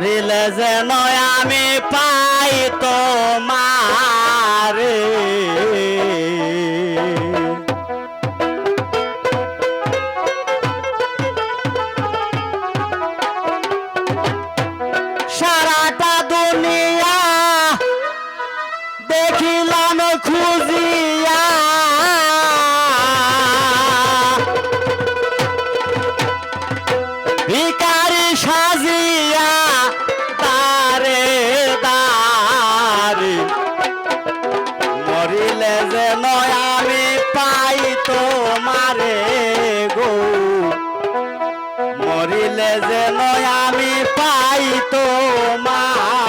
মরিলে যে নয় আমি পাই তোমার। সারাটা দুনিয়া দেখিলাম খুঁজিয়া। করিলে যে যেন আমি পাই তোমারি।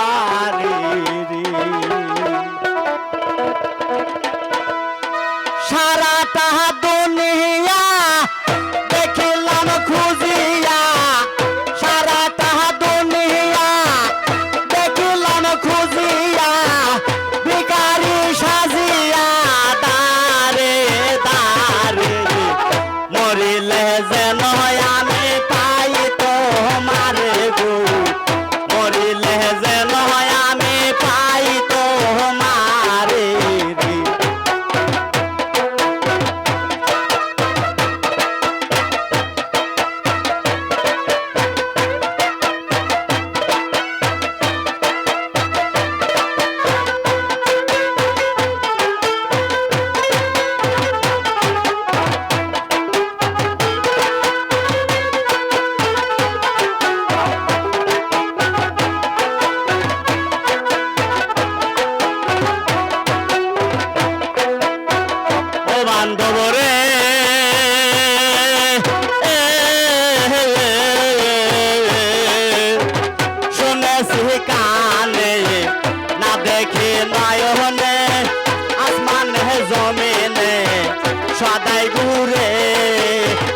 নাই